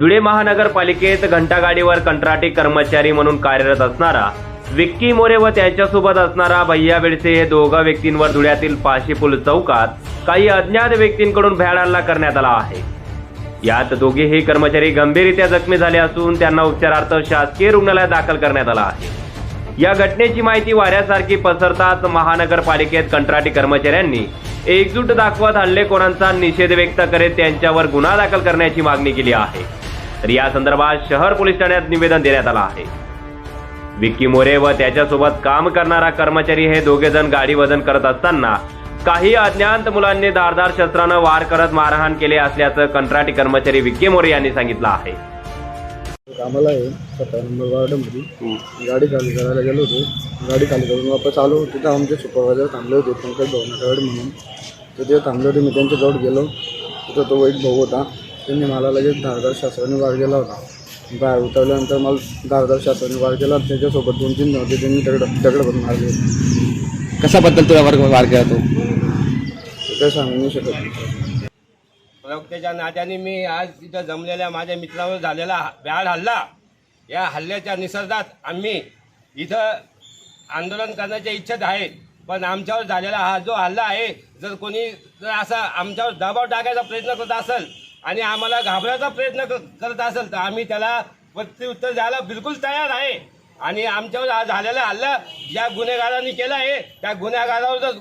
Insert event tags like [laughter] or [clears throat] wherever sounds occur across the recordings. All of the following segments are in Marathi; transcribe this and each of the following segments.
धुळे महानगरपालिकेत घंटागाडीवर कंत्राटी कर्मचारी म्हणून कार्यरत असणारा विक्की मोरे व त्यांच्यासोबत असणारा भैया बेडसे हे दोघा व्यक्तींवर धुळ्यातील पाशीपूल चौकात काही अज्ञात व्यक्तींकडून भ्याड हल्ला करण्यात आला आहे. यात दोघेही कर्मचारी गंभीररित्या जखमी झाले असून त्यांना उपचारार्थ शासकीय रुग्णालयात दाखल करण्यात आला आहे. या घटनेची माहिती वाऱ्यासारखी पसरताच महानगरपालिकेत कंत्राटी कर्मचाऱ्यांनी एकजूट दाखवत हल्लेखोरांचा निषेध व्यक्त करीत त्यांच्यावर गुन्हा दाखल करण्याची मागणी केली आहे. तर या संदर्भात शहर पोलीस ठाण्यात निवेदन देण्यात आलं आहे. विक्की मोरे व त्याच्यासोबत काम करणारा कर्मचारी हे दोघे जण गाडी वजन करत असताना काही अज्ञात मुलांनी धारदार शस्त्रानं वार करत मारहाण केले असल्याचं कंत्राटी कर्मचारी विक्की मोरे यांनी सांगितलं आहे. कामाला आहे. सतरा नंबर वॉर्डमध्ये. गाडी चालू करायला गेलो होतो. गाडी चालू करून वापस आलो. तिथं आमचे सुपरवायझर थांबले होते. पंकज भवनाकडे म्हणून. तर ते थांबले होते. मी त्यांच्याजवळ गेलो. तिथं तो वाईट भाऊ होता. त्यांनी मला लगेच धारदार शास्त्राने वार केला होता. बाहेर उतरल्यानंतर मला धारदार शास्त्राने वार केला त्याच्यासोबत दोन तीन होते त्यांनी दगड दगड पण मारले. कशा बद्दल तुला वर्ग वार केला तो? ते काय सांगू नाही शकत. प्रवक्त्याच्या नात्याने मी आज तिथं जमलेल्या माझ्या मित्रावर झालेला भ्याड हल्ला. या हल्ल्याच्या निसर्गात आम्ही इथं आंदोलन करण्याच्या इच्छित आहेत पण आमच्यावर झालेला हा जो हल्ला आहे जर कोणी जर असा आमच्यावर दबाव टाकायचा प्रयत्न करत असेल आणि आम्हाला घाबरायचा प्रयत्न करत असेल तर आम्ही त्याला प्रत्युत्तर द्यायला बिलकुल तयार आहे. आणि आमच्यावर झालेला हल्ला ज्या गुन्हेगारांनी केला आहे त्या गुन्हेगारावर जर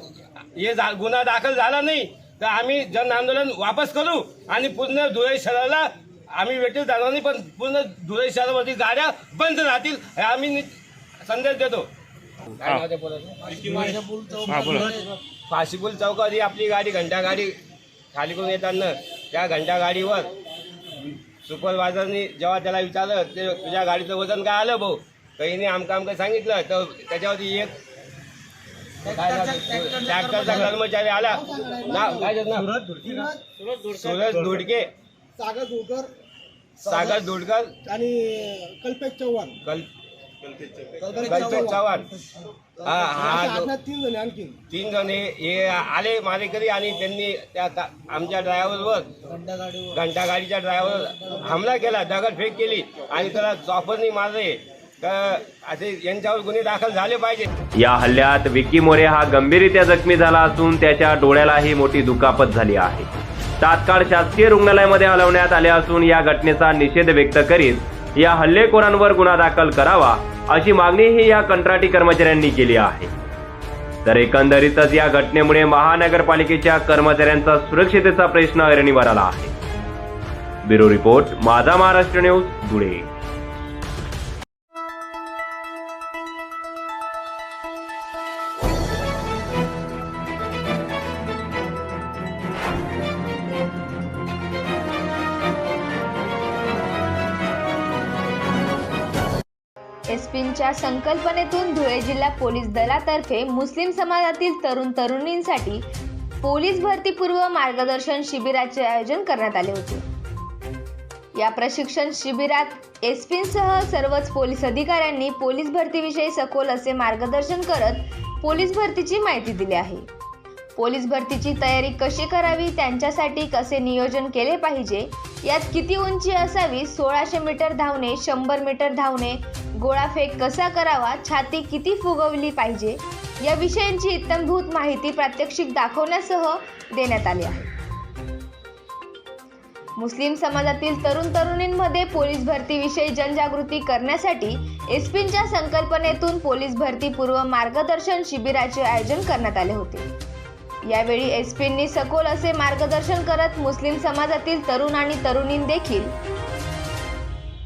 हे झा- गुन्हा दाखल झाला नाही तर आम्ही जन आंदोलन वापस करू आणि पूर्ण धुळे शहराला आम्ही वेटील जाणार नाही पण पूर्ण धुळे शहरावरती गाड्या बंद राहतील हे आम्ही संदेश देतो. त्या पोराचं? फाशीपूल चौकात ही आपली गाडी घंटा गाडी खाली करून येताना त्या घंटा गाडीवर सुपरवायझरनी जेव्हा त्याला विचारलं ते तुझ्या गाडीचं वजन काय आलं भाऊ? काही नाही आमका आमका सांगितलं तर त्याच्यावरती एक ट्रॅक्टरचा कर्मचारी आला. नाव काय नाव सुरज धुडके सागर धुळकर सागर धुडकर. आणि कल्पेश चव्हाण. कल कल्पेश चव्हाण. हा हा तीन जण आणखी तीन जण हे आले मारेकरी आणि त्यांनी त्या आमच्या ड्रायव्हरवर घंटा गाडीच्या ड्रायव्हर हमला केला दगडफेक केली आणि त्याला चॉपरनी मारले. तर असे यांच्यावर गुन्हे दाखल झाले पाहिजे. या हल्ल्यात विक्की मोरे हा गंभीररित्या जखमी झाला असून त्याच्या डोळ्यालाही मोठी दुखापत झाली आहे. तात्काळ शासकीय रुग्णालयामध्ये हलवण्यात आले असून या घटनेचा निषेध व्यक्त करीत या हल्लेखोरांवर गुन्हा दाखल करावा अशी मागणीही या कंत्राटी कर्मचाऱ्यांनी केली आहे. तर एकंदरीतच या घटनेमुळे महानगरपालिकेच्या कर्मचाऱ्यांचा सुरक्षितेचा प्रश्न ऐरणीवर आला आहे. ब्युरो रिपोर्ट माझा महाराष्ट्र न्यूज धुळे. एसपींच्या संकल्पनेतून धुळे जिल्हा पोलीस दलातर्फे मुस्लिम समाजातील तरुण तरुणींसाठी पोलीस भरतीपूर्व मार्गदर्शन शिबिराचे आयोजन करण्यात आले होते. या प्रशिक्षण शिबिरात एसपींसह सर्वच पोलीस अधिकाऱ्यांनी पोलीस भरतीविषयी सखोल असे मार्गदर्शन करत पोलीस भरतीची माहिती दिली आहे. पोलीस भरतीची तयारी कशी करावी त्यांच्यासाठी कसे नियोजन केले पाहिजे यात किती उंची असावी सोळाशे मीटर धावणे शंभर मीटर धावणे गोळाफेक कसा करावा छाती किती फुगवली पाहिजे या विषयांची इत्तमभूत माहिती प्रात्यक्षिक दाखवण्यासह देण्यात आली आहे. मुस्लिम समाजातील तरुण तरुणींमध्ये पोलीस भरतीविषयी जनजागृती करण्यासाठी एसपींच्या संकल्पनेतून पोलीस भरतीपूर्व मार्गदर्शन शिबिराचे आयोजन करण्यात आले होते. यावेळी एसपींनी सखोल असे मार्गदर्शन करत मुस्लिम समाजातील तरुण आणि तरुणीं देखील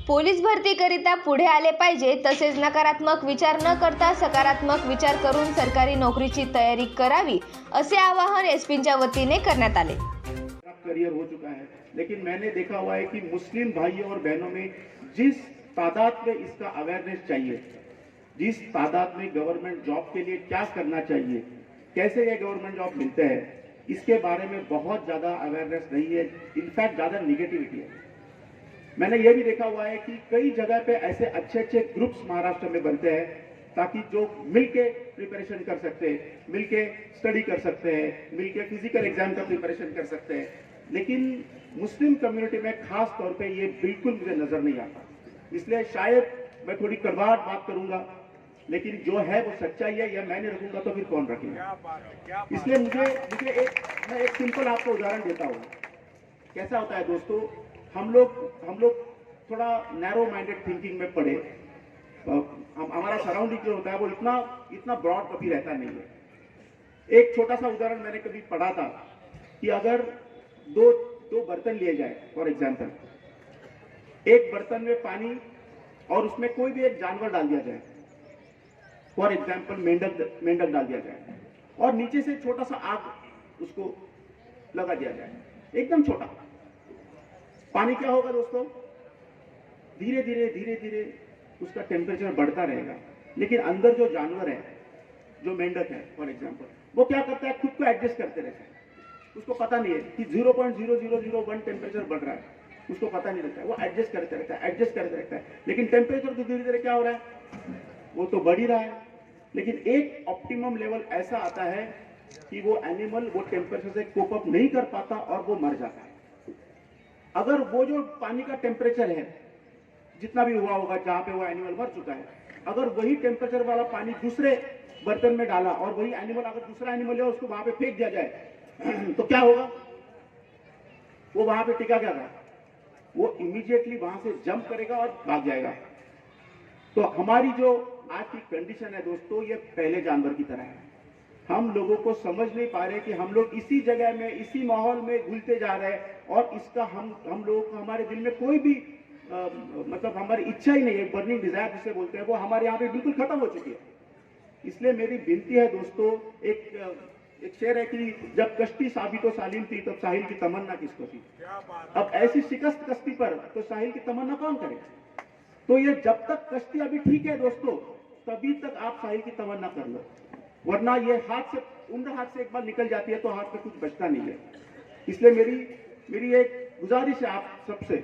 पोलीस भरतीकरिता पुढे आले पाहिजे तसेच नकारात्मक विचार न करता सकारात्मक विचार करून सरकारी नोकरीची तयारी करावी असे आवाहन एसपींच्या वतीने करण्यात आले. करियर हो चुका है लेकिन मैंने देखा हुआ है कि मुस्लिम भाइयों और बहनों में जिस तादाद में इसका अवेयरनेस चाहिए जिस तादाद में गवर्नमेंट जॉब के लिए क्या करना चाहिए कैसे ये गवर्नमेंट जॉब मिलते हैं इसके बारे में बहुत ज्यादा अवेयरनेस नहीं है इनफैक्ट ज्यादा निगेटिविटी है। मैंने ये भी देखा हुआ है कि कई जगह पे ऐसे अच्छे अच्छे ग्रुप्स महाराष्ट्र में बनते हैं ताकि जो मिलके प्रिपरेशन कर सकते हैं मिलके स्टडी कर सकते हैं मिलके फ़िज़िकल एग्ज़ाम का प्रिपरेशन कर सकते हैं। लेकिन मुस्लिम कम्युनिटी में खास तौर पे ये बिल्कुल मुझे नज़र नहीं आता। इसलिए शायद मैं थोड़ी कड़वाहट बात करूँगा लेकिन जो है वो सच्चाई है या मैं नहीं रखूँगा तो फिर कौन रखेगा? इसलिए मुझे मुझे एक मैं एक सिंपल आपको उदाहरण देता हूँ। कैसा होता है दोस्तों? हम लोग हम लोग थोड़ा नैरो माइंडेड थिंकिंग में पड़े। हम, हमारा सराउंडिंग जो होता है, वो इतना इतना ब्रॉड कभी रहता नहीं है। एक छोटा सा उदाहरण मैंने कभी पढ़ा था कि अगर दो दो बर्तन लिए जाए फॉर एग्ज़ाम्पल एक बर्तन में पानी और उसमें कोई भी एक जानवर डाल दिया जाए फॉर एग्ज़ाम्पल मेंढक मेंढक डाल दिया जाए और नीचे से छोटा सा आग उसको लगा दिया जाए। एकदम छोटा। पानी क्या होगा दोस्तों? धीरे धीरे धीरे धीरे उसका टेम्परेचर बढ़ता रहेगा। लेकिन अंदर जो जानवर है, जो मेंढक है फॉर एग्ज़ाम्पल वो क्या करता है? खुद को एडजस्ट करते रहता है। उसको पता नहीं है कि zero point zero zero zero one temperature बढ़ रहा है। उसको पता नहीं रहता है। वो एडजस्ट करते रहता है एडजस्ट करते रहता है। लेकिन टेम्परेचर तो धीरे धीरे क्या हो रहा है? वो तो बढ़ ही रहा है। लेकिन एक ऑप्टिमम लेवल ऐसा आता है कि वो एनिमल वो टेम्परेचर से कोप अप नहीं कर पाता और वो मर जाता है। अगर वो जो पानी का टेम्परेचर है, जितना भी हुआ होगा, जहाँ पे वो एनिमल मर चुका है, अगर वही टेम्परेचर वाला पानी दूसरे बर्तन में डाला और वही एनिमल अगर दूसरा एनिमल है, उसको वहाँ पे फेंक दिया जाए [clears throat] तो क्या होगा? वो वहाँ पे टिका क्या था? वो इमीडिएटली वहाँ से जंप करेगा और भाग जाएगा। तो हमारी जो आज की कंडीशन है दोस्तों, ये पहले जानवर की तरह है। हम लोगों को समझ नहीं पा रहे कि हम लोग इसी जगह में इसी माहौल में घुलते जा रहे हैं और इसका हम हम लोगों को हमारे दिल में कोई भी अ, मतलब हमारी इच्छा ही नहीं है बर्निंग डिज़ायर जिसे बोलते हैं वो हमारे यहाँ पे बिल्कुल खत्म हो चुकी है। इसलिए मेरी विनती है दोस्तों एक एक शेर है कि जब कश्ती साबित तो सालिम थी तब साहिल की तमन्ना किसको थी? अब ऐसी शिकस्त कश्ती पर तो साहिल की तमन्ना कौन करे? तो ये जब तक कश्ती अभी ठीक है दोस्तों तभी तक आप साहिल की तमन्ना कर लो। वरना ये हाथ से उम्र हाथ से एक बार निकल जाती है तो हाथ में कुछ बचता नहीं है। इसलिए मेरी मेरी एक गुजारिश है आप सबसे।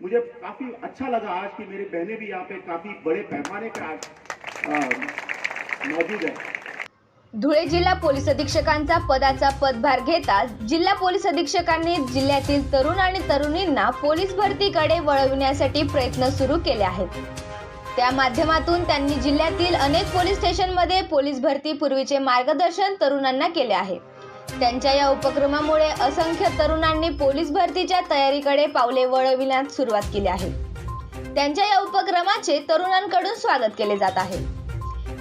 मुझे काफी अच्छा लगा आज कि मेरी बहनें भी यहाँ पे काफी बड़े पैमाने पर आज मौजूद है। धुळे जिल्हा पोलीस अधीक्षकांचा पदाचा पदभार घेता जिल्हा पोलीस अधीक्षकांनी जिल्ह्यातील तरुण आणि तरुणींना पोलीस भरतीकडे वळविण्यासाठी प्रयत्न सुरू केले आहेत. त्या माध्यमातून त्यांनी जिल्ह्यातील अनेक पोलीस स्टेशनमध्ये पोलीस भरती पूर्वीचे मार्गदर्शन तरुणांना केले आहे. त्यांच्या या उपक्रमामुळे असंख्य तरुणांनी पोलीस भरतीच्या तयारीकडे पावले वळविण्यास सुरुवात केली आहे. त्यांच्या या उपक्रमाचे तरुणांकडून स्वागत केले जात आहे.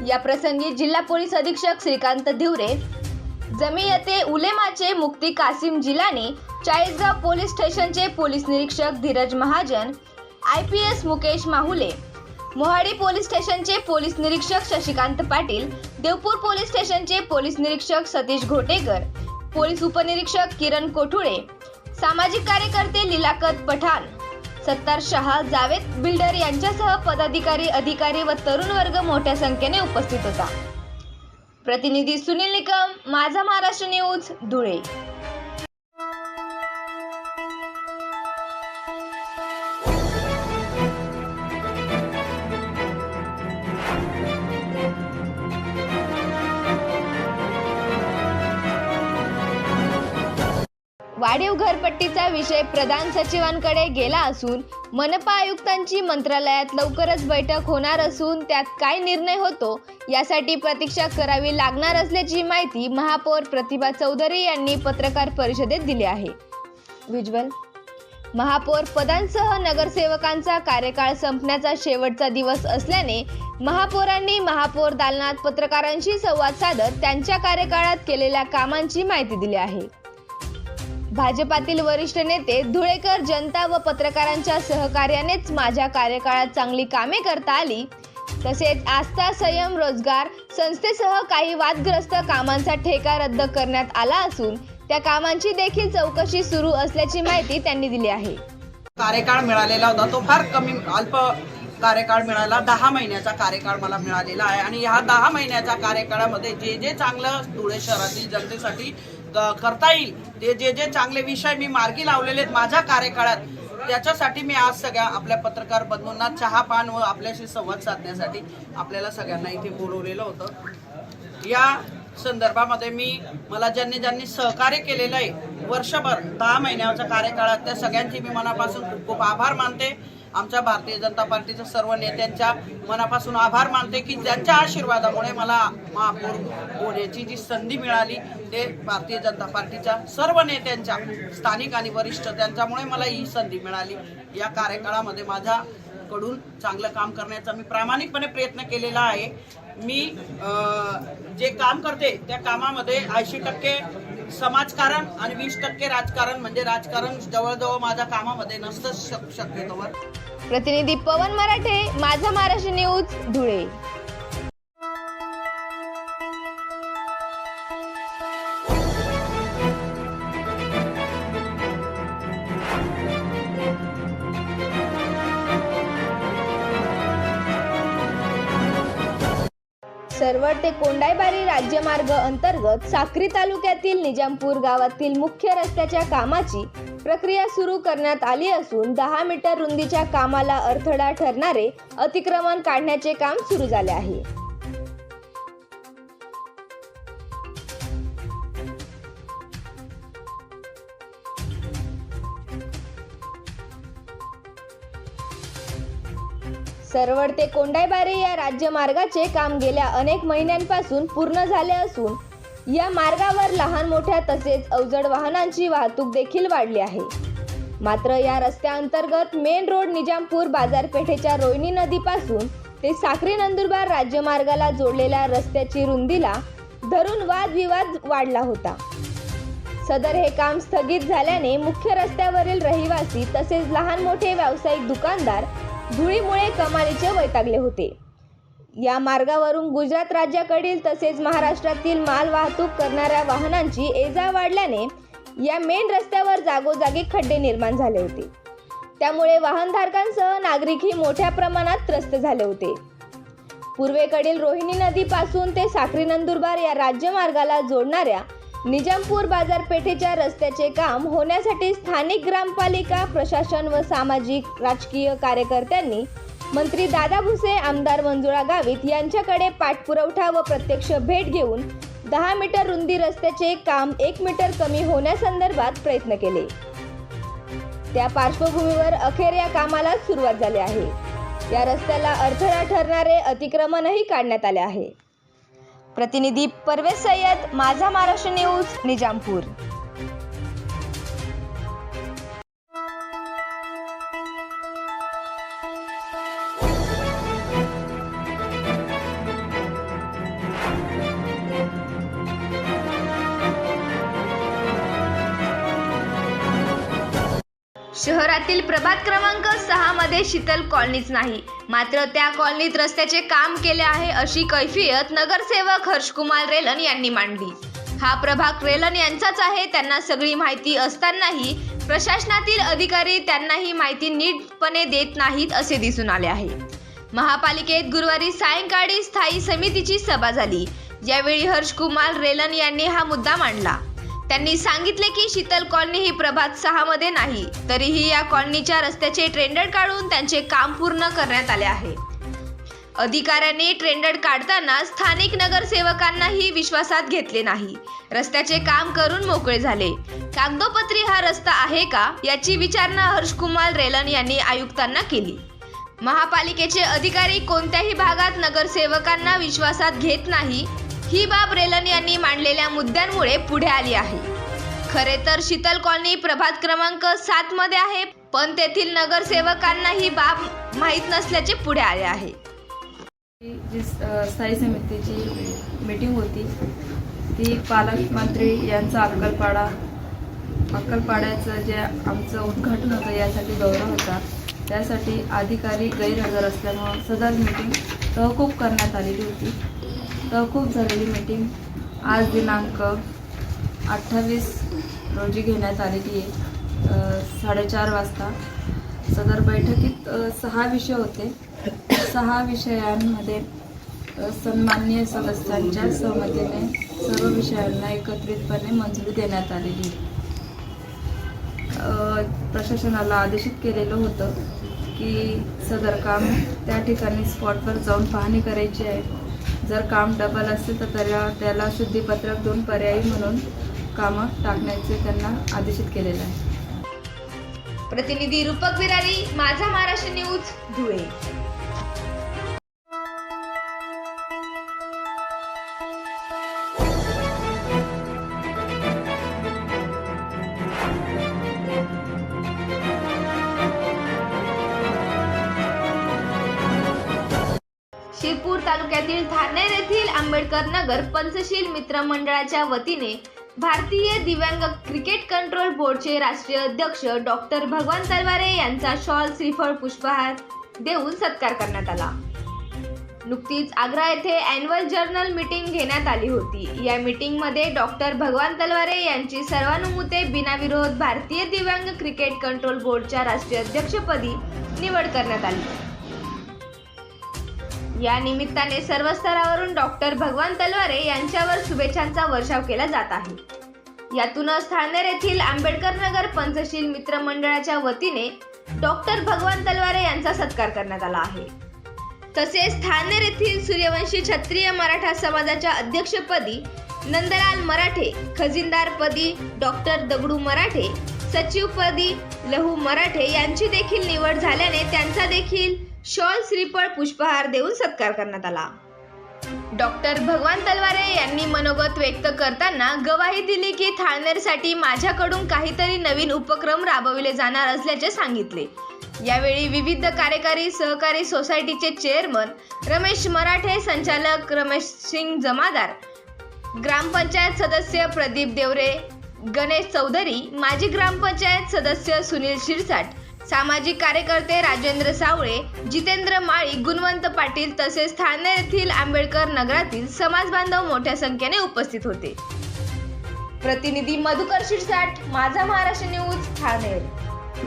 या प्रसंगी जिल्हा पोलीस अधीक्षक श्रीकांत धिवरे जमियते उलेमाचे मुक्ती कासिम जिलानी चाळीसगाव पोलीस स्टेशनचे पोलीस निरीक्षक Dhiraj Mahajan I P S Mukesh Mahule Mohadi police स्टेशनचे पोलीस निरीक्षक शशिकांत पाटील देवपूर पोलीस स्टेशनचे पोलीस निरीक्षक सतीश घोटेकर पोलीस उपनिरीक्षक किरण कोठुळे सामाजिक कार्यकर्ते लिलाकत पठाण सत्तार शहा जावेद बिल्डर यांच्यासह पदाधिकारी अधिकारी व तरुण वर्ग मोठ्या संख्येने उपस्थित होता. प्रतिनिधी सुनील निकम माझा महाराष्ट्र न्यूज धुळे. वाढीव घरपट्टीचा विषय प्रधान सचिवांकडे गेला असून मनपा आयुक्तांची मंत्रालयात लवकरच बैठक होणार असून त्यात काय निर्णय होतो यासाठी प्रतीक्षा करावी लागणार असल्याची माहिती महापौर प्रतिभा चौधरी यांनी पत्रकार परिषदेत दिली आहे. विज्वल महापौर पदांसह नगरसेवकांचा कार्यकाळ संपण्याचा शेवटचा दिवस असल्याने महापौरांनी महापौर दालनात पत्रकारांशी संवाद साधत त्यांच्या कार्यकाळात केलेल्या कामांची माहिती दिली आहे. भाजपातील वरिष्ठ नेते धुळेकर जनता व पत्रकारांच्या सहकार्यानेच माझ्या कार्यकाळात चांगली कामे करता आली. तसेच आस्था संयम रोजगार संस्थेसह काही वादग्रस्त कामांचा ठेका रद्द करण्यात आला असून त्या कामांची देखील चौकशी सुरू असल्याची माहिती त्यांनी दिली आहे. कार्यकाळ मिळालेला होता तो फार कमी अल्प कार्यकाळ मिळाला. दहा महिन्याचा कार्यकाळ मला मिळालेला आहे. आणि ह्या दहा महिन्याच्या कार्यकाळामध्ये जे जे चांगलं धुळे शहरातील जनतेसाठी करता येईल. ते जे जे चांगले विषय मी मार्गी लावलेले आहेत माझ्या कार्यकाळात त्याच्यासाठी मी आज सगळ्या आपल्या पत्रकार बंधूंना चहा पान व आपल्याशी संवाद साधण्यासाठी आपल्याला सगळ्यांना इथे बोलवलेलं होतं. या संदर्भामध्ये मी मला ज्यांनी ज्यांनी सहकार्य केलेलं आहे वर्षभर दहा महिन्याच्या कार्यकाळात त्या सगळ्यांची मी मनापासून खूप खूप आभार मानते. आमच्या भारतीय जनता पार्टीच्या सर्व नेत्यांच्या मनापासून आभार मानते की ज्यांच्या आशीर्वादामुळे मला महापौर होण्याची जी संधी मिळाली ते भारतीय जनता पार्टीच्या सर्व नेत्यांच्या स्थानिक आणि वरिष्ठ त्यांच्यामुळे मला ही संधी मिळाली. या कार्यकाळामध्ये माझ्याकडून चांगलं काम करण्याचा मी प्रामाणिकपणे प्रयत्न केलेला आहे. मी जे काम करते त्या कामामध्ये ऐंशी टक्के समाजकारण आणि वीस टक्के राजकारण म्हणजे राजकारण जवळजवळ माझ्या कामामध्ये नसतं शक शक्यतोवर. प्रतिनिधी पवन मराठे माझा महाराष्ट्र न्यूज धुळे. सरवड ते कोंडाईबारी राज्यमार्ग अंतर्गत साक्री तालुक्यातील निजामपूर गावातील मुख्य रस्त्याच्या कामाची प्रक्रिया सुरू करण्यात आली असून दहा मीटर रुंदीच्या कामाला अडथळा ठरणारे अतिक्रमण काढण्याचे काम सुरू झाले आहे. सरवड ते कोंडाईबारे या राज्यमार्गाचे काम गेल्या अनेक महिन्यांपासून पूर्ण झाले असून या मार्गावर लहान मोठ्या तसेच अवजड वाहनांची वाहतूक देखील वाढली आहे. मात्र या रस्त्याअंतर्गत मेन रोड निजामपूर बाजारपेठेच्या रोहिणी नदीपासून ते साखरी नंदुरबार राज्यमार्गाला जोडलेल्या रस्त्याची रुंदीला धरून वादविवाद वाढला होता. सदर हे काम स्थगित झाल्याने मुख्य रस्त्यावरील रहिवासी तसेच लहान मोठे व्यावसायिक दुकानदार धुळीमुळे कमालीचे वैतागले होते. या मार्गावरून गुजरात राज्याकडील तसेच महाराष्ट्रातील माल वाहतूक करणाऱ्या वाहनांची एजा वाढल्याने या मेन रस्त्यावर जागोजागी खड्डे निर्माण झाले होते. त्यामुळे वाहनधारकांसह नागरिकही मोठ्या प्रमाणात त्रस्त झाले होते. पूर्वेकडील रोहिणी नदीपासून ते साक्री नंदुरबार या राज्यमार्गाला जोडणाऱ्या निजामपूर बाजारपेठेच्या रस्त्याचे काम होण्यासाठी स्थानिक ग्रामपालिका प्रशासन व सामाजिक राजकीय कार्यकर्त्यांनी मंत्री दादा भुसे आमदार मंजुळा गावित यांच्याकडे पाठपुरवठा व प्रत्यक्ष भेट घेऊन दहा मीटर रुंदी रस्त्याचे काम एक मीटर कमी होण्यासंदर्भात प्रयत्न केले. त्या पार्श्वभूमीवर अखेर या कामाला सुरुवात झाली आहे. या रस्त्याला अडथळा ठरणारे अतिक्रमणही काढण्यात आले आहे. प्रतिनिधी परवेज सय्यद माझा महाराष्ट्र न्यूज निजामपूर. शहरातील प्रभात क्रमांक सहा मध्ये शीतल कॉलनीच नाही. मात्र त्या कॉलनीत रस्त्याचे काम केले आहे अशी कैफियत नगरसेवक हर्षकुमार रेलन यांनी मांडली. हा प्रभाग रेलन यांचाच आहे त्यांना सगळी माहिती असतानाही प्रशासनातील अधिकारी त्यांना ही माहिती नीटपणे देत नाहीत असे दिसून आले आहे. महापालिकेत गुरुवारी सायंकाळी स्थायी समितीची सभा झाली. यावेळी हर्षकुमार रेलन यांनी हा मुद्दा मांडला. त्यांनी सांगितले की शीतल कॉलनी ही प्रभात सहा मध्ये नाही तरीही या कॉलनीच्या रस्त्याचे ट्रेंडर काढून त्यांचे काम पूर्ण करण्यात आले आहे. अधिकाऱ्यांनी ट्रेंडर काढताना स्थानिक नगरसेवकांनाही विश्वासात घेतले नाही. रस्त्याचे काम करून मोकळे झाले. कागदोपत्री हा रस्ता आहे का याची विचारणा हर्षकुमार रेलन यांनी आयुक्तांना केली. महापालिकेचे अधिकारी कोणत्याही भागात नगरसेवकांना विश्वासात घेत नाही ही बाब रेलन यांनी मांडलेल्या मुद्द्यांमुळे पुढे आली आहे. खरे तर शीतल कॉलनी प्रभात क्रमांक सात मध्ये आहे पण तेथील नगरसेवकांना ही बाब माहीत नसल्याचे पुढे आले आहे. जी स्थायी समितीची मीटिंग होती ती पालकमंत्री यांचा अक्कलपाडा अक्कलपाड्याचं जे आमचं उद्घाटन होतं यासाठी दौरा होता. त्यासाठी अधिकारी गैरहजर असल्यामुळं सदर मीटिंग तहकूब करण्यात आलेली होती. तर खूप झालेली मीटिंग आज दिनांक अठ्ठावीस रोजी घेण्यात आलेली आहे. साडेचार वाजता. सदर बैठकीत सहा विषय होते. सहा विषयांमध्ये सन्मान्य सदस्यांच्या सहमतीने सर्व विषयांना एकत्रितपणे मंजुरी देण्यात आलेली आहे. प्रशासनाला आदेशित केलेलं होतं की सदर काम त्या ठिकाणी स्पॉटवर जाऊन पाहणी करायची आहे. जर काम डबल असेल तर त्याला त्याला शुद्धीपत्रक दोन पर्यायी म्हणून कामं टाकण्याचे त्यांना आदेशित केलेलं आहे. प्रतिनिधी रूपक बिरारी माझा महाराष्ट्र न्यूज धुळे. तालुक्यातील थारनेर येथील आंबेडकर नगर पंचशील मित्र मंडळाच्या वतीने भारतीय दिव्यांग क्रिकेट कंट्रोल बोर्डचे राष्ट्रीय अध्यक्ष डॉक्टर भगवान तलवारे यांचा शॉल श्रीफळ पुष्पहार देऊन सत्कार करण्यात आला. नुकतीच आग्रा येथे अॅन्युअल जर्नल मीटिंग घेण्यात आली होती. या मीटिंगमध्ये डॉक्टर भगवान तलवारे यांची सर्वानुमते बिनाविरोध भारतीय दिव्यांग क्रिकेट कंट्रोल बोर्डच्या राष्ट्रीय अध्यक्षपदी निवड करण्यात आली. या निमित्ताने सर्व स्तरावरून डॉक्टर भगवान तलवारे यांच्यावर शुभेच्छांचा वर्षाव केला जात आहे. यातूनच ठाणेर येथील आंबेडकर नगर पंचशील मित्र मंडळाच्या वतीने डॉक्टर भगवान तलवारे यांचा सत्कार करण्यात आला आहे. तसेच ठाणेर येथील सूर्यवंशी क्षत्रिय मराठा समाजाच्या अध्यक्षपदी नंदलाल मराठे खजिनदारपदी डॉक्टर दगडू मराठे सचिवपदी लहू मराठे यांची देखील निवड झाल्याने त्यांचा देखील शॉल श्रीफळ पुष्पहार देऊन सत्कार करण्यात आला. डॉक्टर भगवान तलवारे यांनी मनोगत व्यक्त करताना गवाही दिली की थाळनेरसाठी माझ्याकडून काहीतरी नवीन उपक्रम राबविले जाणार असल्याचे सांगितले. यावेळी विविध कार्यकारी सहकारी सोसायटीचे चेअरमन रमेश मराठे संचालक रमेश सिंग जमादार ग्रामपंचायत सदस्य प्रदीप देवरे गणेश चौधरी माजी ग्रामपंचायत सदस्य सुनील शिरसाट सामाजिक कार्यकर्ते राजेंद्र सावळे जितेंद्र माळी गुणवंत पाटील तसेच ठाणे येथील आंबेडकर नगरातील समाजबांधव मोठ्या संख्येने उपस्थित होते. प्रतिनिधी मधुकर शिरसाट माझा महाराष्ट्र न्यूज ठाणे.